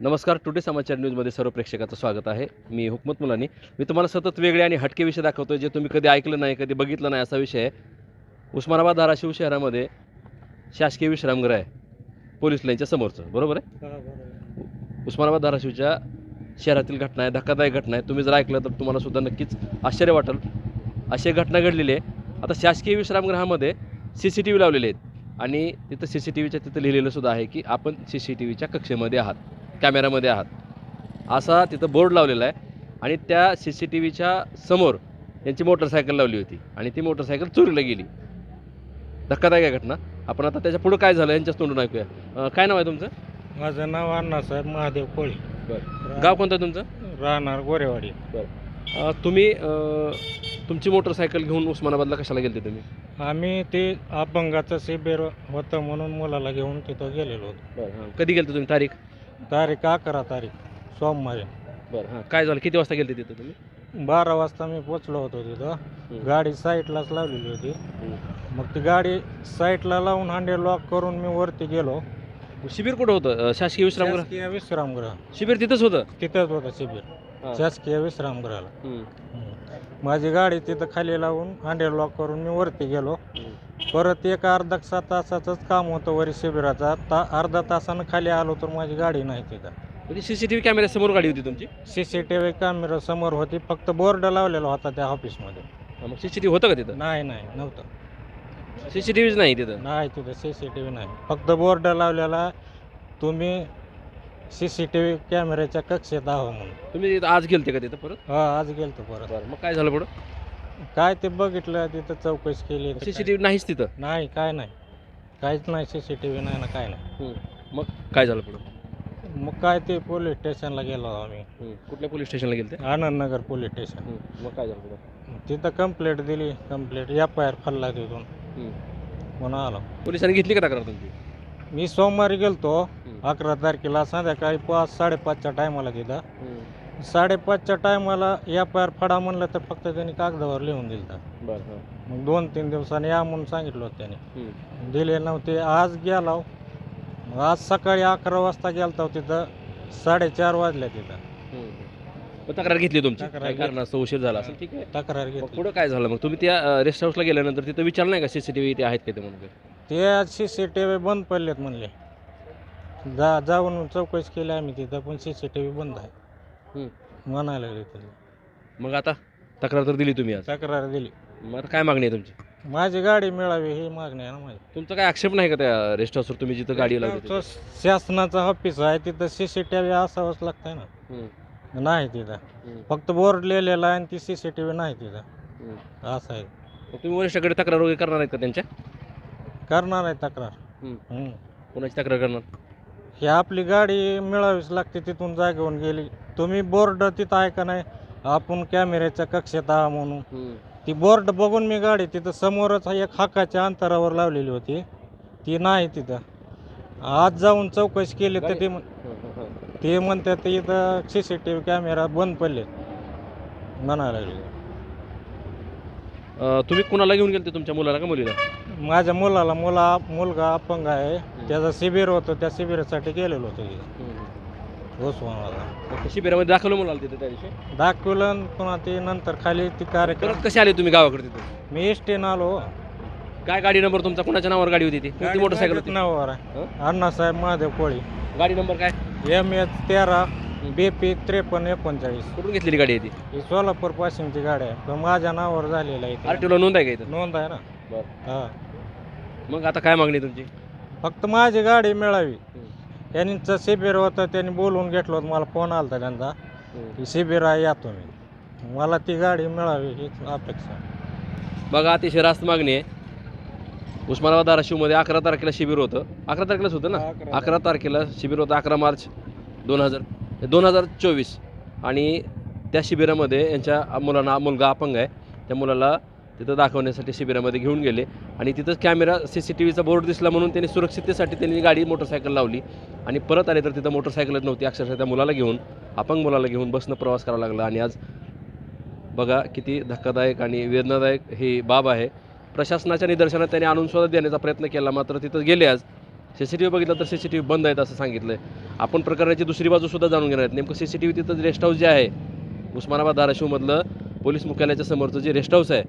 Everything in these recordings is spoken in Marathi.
नमस्कार टुडे समाचार न्यूजमध्ये सर्व प्रेक्षकाचं स्वागत आहे. मी हुकमत मुलानी. मी तुम्हाला सतत वेगळे आणि हटके विषय दाखवतो जे तुम्ही कधी ऐकलं नाही कधी बघितलं नाही असा विषय आहे. उस्मानाबाद धाराशिव शहरामध्ये शासकीय विश्रामगृह आहे पोलीस लाईनच्या समोरचं. बरोबर आहे? उस्मानाबाद धाराशिवच्या शहरातील घटना आहे धक्कादायक घटना आहे. तुम्ही जर ऐकलं तर तुम्हाला सुद्धा नक्कीच आश्चर्य वाटेल. अशी घटना घडलेली आहे. आता शासकीय विश्रामगृहामध्ये सी सी टी व्ही लावलेले आहेत. आणि तिथं सी सी टी व्हीच्या तिथं लिहिलेलं सुद्धा आहे की आपण सी सी टी व्हीच्या कक्षेमध्ये आहात. कॅमेरामध्ये आहात. असा तिथं बोर्ड लावलेला आहे आणि त्या सी सी टी व्हीच्या समोर यांची मोटरसायकल लावली होती आणि ती मोटरसायकल चोरीला गेली. धक्कादायक आहे घटना. आपण आता त्याच्या पुढं काय झालं यांच्याच तोंडून ऐकूया. अं, काय नाव आहे तुमचं? माझं नाव अण्णासाहेब महादेव कोळी. गाव कोणतं आहे तुमचं? राहणार गोरेवाडी. अं, तुम्ही अं, तुमची मोटरसायकल घेऊन उस्मानाबादला कशाला गेलते तुम्ही? आम्ही ते अपंगाचं शिबिर होतं म्हणून मुलाला घेऊन तिथं गेलेलो होतो. कधी गेलते तुम्ही? तारीख? तारीख अकरा तारीख सोमवारी. बरं हां. काय झालं? किती वाजता गेलते तिथं तुम्ही? बारा वाजता मी पोचलो होतो तिथं. गाडी साईडलाच लावलेली होती. मग ती गाडी साईडला लावून हांडे लॉक करून मी वरती गेलो. शिबिर कुठं होतं? शासकीय विश्रामगृह? शासकीय विश्रामगृह. शिबिर तिथंच होतं? तिथंच होतं शिबिर. शासकीय विश्रामगृहाला. माझी गाडी तिथं खाली लावून हांडे लॉक करून मी वरती गेलो. परत एक अर्धा सा तासाचंच काम होतं वरी शिबिराचा. ता अर्धा तासानं खाली आलो तर माझी गाडी नाही तिथं. म्हणजे सी सी टी व्ही कॅमेऱ्यासमोर गाडी होती तुमची? C C T V camera समोर होती. फक्त बोर्ड लावलेला होता त्या ऑफिसमध्ये. हां, मग सी सी टी व्ही होतं का तिथं? नाही नाही नव्हतं. सी सी टी व्हीच नाही तिथं? नाही तिथं सी सी टी व्ही नाही. फक्त बोर्ड लावलेला तुम्ही सी सी टी व्ही कॅमेऱ्याच्या कक्षेत आहो म्हणून. तुम्ही आज गेलते का तिथं परत? हा आज गेलतो परत. बरं मग काय झालं पुढं? काय ते बघितलं तिथं चौकशी केली तर सी सी काय- टी व्ही नाहीच तिथं? नाही काय नाही. काहीच नाही सी सी टी व्ही नाही ना काय नाही. मग काय झालं पुढं? मग काय ते पोलीस स्टेशनला गेलो आम्ही. कुठल्या पोलीस स्टेशनला गेलते? Anandnagar police station. मग काय झालं पुढं? तिथं कंप्लेंट दिली कंप्लेंट एफ आय आर फल्ला तिथून म्हणून आलो. पोलिसांनी घेतली का तक्रार तुमची? मी सोमवारी गेलतो अकरा तारखेला संध्याकाळी पाच साडेपाचच्या टायमाला तिथं. साडेपाचच्या टायमाला एफ आय आर फडा म्हणलं तर फक्त त्यांनी कागदावर लिहून दिलं बरं मग दोन तीन दिवसांनी या म्हणून सांगितलं होतं त्यांनी. हां दिले नव्हते. आज गेलो मग आज सकाळी अकरा वाजता गेलतो तिथं. साडेचार वाजल्या तिथं. मग तक्रार घेतली तुमची? तक्रार काय घेतली. कारणास्तव उशीर झाला असेल ठीक आहे. तक्रार मग घेतली. पुढं काय झालं? मग तुम्ही त्या रेस्ट हाऊसला गेल्यानंतर तिथं विचारलं नाही का सीसीटीव्ही ते आहेत का ते म्हणून? ते सी सी टी व्ही बंद पडलेत म्हणले. जा जाऊन चौकशी केली आम्ही तिथं पण सी सी टी व्ही बंद आहे. म्हणायला लागले मग आता तक्रार तर दिली तुम्ही आज. तक्रार दिली. मग आता काय मागणी आहे तुमची? माझी गाडी मिळावी ही मागणी आहे ना माझी. तुमचा काय आक्षेप नाही का त्या रेस्ट हाऊसवर तुम्ही जिथं गाडी लावली तो शासनाचं ऑफिस आहे तिथं सी सी टी व्ही असावंच लागतंय ना? नाही तिथं. हम्म. फक्त बोर्ड लिहिलेला आहे आणि ती सी सी टी व्ही नाही तिथं. हम्म. असं आहे. मग तुम्ही वरिष्ठाकडे तक्रार वगैरे करणार आहेत का त्यांच्या? करणार आहे तक्रार. हम्म. हम्म. कोणाची तक्रार करणार? ही आपली गाडी मिळावीच लागते तिथून जागेहून गेली. तुम्ही बोर्ड तिथं आहे का नाही? आपण कॅमेऱ्याच्या कक्षेत आहा म्हणून. ती बोर्ड बघून मी गाडी तिथं समोरच एक हाकाच्या अंतरावर लावलेली होती. ती नाही तिथं. आज जाऊन चौकशी केली तर ते ते म्हणतात इथं C C T V camera बंद पडले. म्हणायला अं, तुम्ही कुणाला घेऊन गेलते तुमच्या मुलाला का मुलीला? माझ्या मुलाला मुला मुलगा अपंग आहे. त्याचं शिबिर होतं त्या शिबिरासाठी गेलेलो होतो तिथं उस्मानाबादला मग त्या शिबिरामध्ये दाखवलं मुलाला तिथे त्या दिवशी? दाखवलं आणि पुन्हा ते नंतर खाली ती कार्यक्रम परत कसे आले तुम्ही गावाकडे तिथे? मी एस टीनं आलो. काय गाडी नंबर तुमचा? कोणाच्या नावावर गाडी होती ती? कोणती मोटरसायकल होती? नावावर आहे. अण्णासाहेब महादेव कोळी. गाडी नंबर काय? एम एच तेरा बी पी त्रेपन्न एकोणचाळीस. कुठून घेतलेली गाडी आहे ती? ही सोलापूर पासिंगची गाडी आहे. पण माझ्या नावावर झालेलं आहे आर इथे. टी ओला नोंद आहे का इथं? नोंद आहे ना. बरं. हा. मग आता काय मागणी आहे तुमची? फक्त माझी गाडी मिळावी. त्यांचं शिबिर होतं त्यांनी बोलवून घेतलं होतं मला फोन आला होता त्यांचा की शिबिर आहे या तुम्ही. मला ती गाडी मिळावी हीच अपेक्षा. बघा अतिशय रास्त मागणी आहे. उस्मानाबाद धाराशिवमध्ये अकरा तारखेला शिबिर होतं. अकरा तारखेलाच होतं ना? अकरा तारखेला शिबिर होतं अकरा मार्च दोन हजार दोन हजार चोवीस. आणि त्या शिबिरामध्ये यांच्या मुलांना मुलगा अपंग आहे. त्या मुलाला तिथं दाखवण्यासाठी शिबिरामध्ये घेऊन गेले. आणि तिथंच कॅमेरा सी सी टी व्हीचा बोर्ड दिसला म्हणून त्यांनी सुरक्षिततेसाठी त्यांनी गाडी मोटरसायकल लावली. आणि परत आले तर तिथं मोटरसायकलच नव्हती अक्षरशः त्या मुलाला घेऊन अपंग मुलाला घेऊन बसनं प्रवास करावा लागला. आणि आज बघा किती धक्कादायक आणि वेदनादायक ही बाब आहे. प्रशासनाच्या निदर्शनात त्यांनी आणून सुद्धा देण्याचा प्रयत्न केला मात्र तिथं गेले आज. सी सी टी व्ही बघितलं तर सी सी टी व्ही बंद आहेत असं सांगितलं आहे आपण प्रकरणाची दुसरी बाजूसुद्धा जाणून घेणार आहेत. नेमकं सी सी टी व्ही तिथं रेस्ट हाऊस जे आहे उस्मानाबाद धाराशिवमधलं पोलीस मुख्यालयाच्या समोरचं जे रेस्ट हाऊस आहे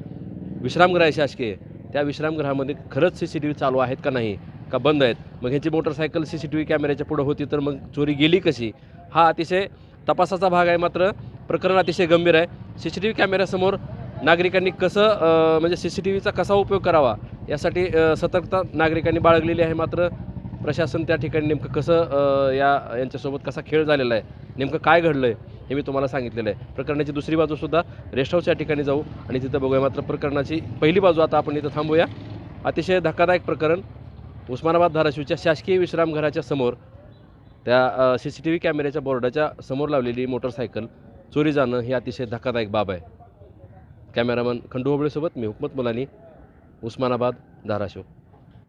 विश्रामगृह आहे शासकीय त्या विश्रामगृहामध्ये खरंच सी सी टी व्ही चालू आहेत का नाही का बंद आहेत? मग ह्यांची motorcycle C C T V कॅमेऱ्याच्या पुढं होती तर मग चोरी गेली कशी? हा अतिशय तपासाचा भाग आहे मात्र प्रकरण अतिशय गंभीर आहे. सी सी टी व्ही कॅमेऱ्यासमोर नागरिकांनी कसं म्हणजे सी सी टी व्हीचा कसा उपयोग करावा यासाठी सतर्कता नागरिकांनी बाळगलेली आहे मात्र प्रशासन त्या ठिकाणी नेमकं कसं या यांच्यासोबत कसा खेळ झालेला आहे नेमकं काय घडलं आहे हे मी तुम्हाला सांगितलेलं आहे. प्रकरणाची दुसरी बाजूसुद्धा रेस्ट हाऊसच्या ठिकाणी जाऊ आणि तिथं बघूया मात्र प्रकरणाची पहिली बाजू आता आपण इथं थांबूया. अतिशय धक्कादायक प्रकरण. उस्मानाबाद धाराशिवच्या शासकीय विश्रामघराच्या समोर त्या सी सी टी व्ही कॅमेऱ्याच्या बोर्डाच्या समोर लावलेली मोटरसायकल चोरी जाणं ही अतिशय धक्कादायक बाब आहे. कॅमेरामन खंडू होबळेसोबत मी हुकमत मुलानी उस्मानाबाद धाराशिव.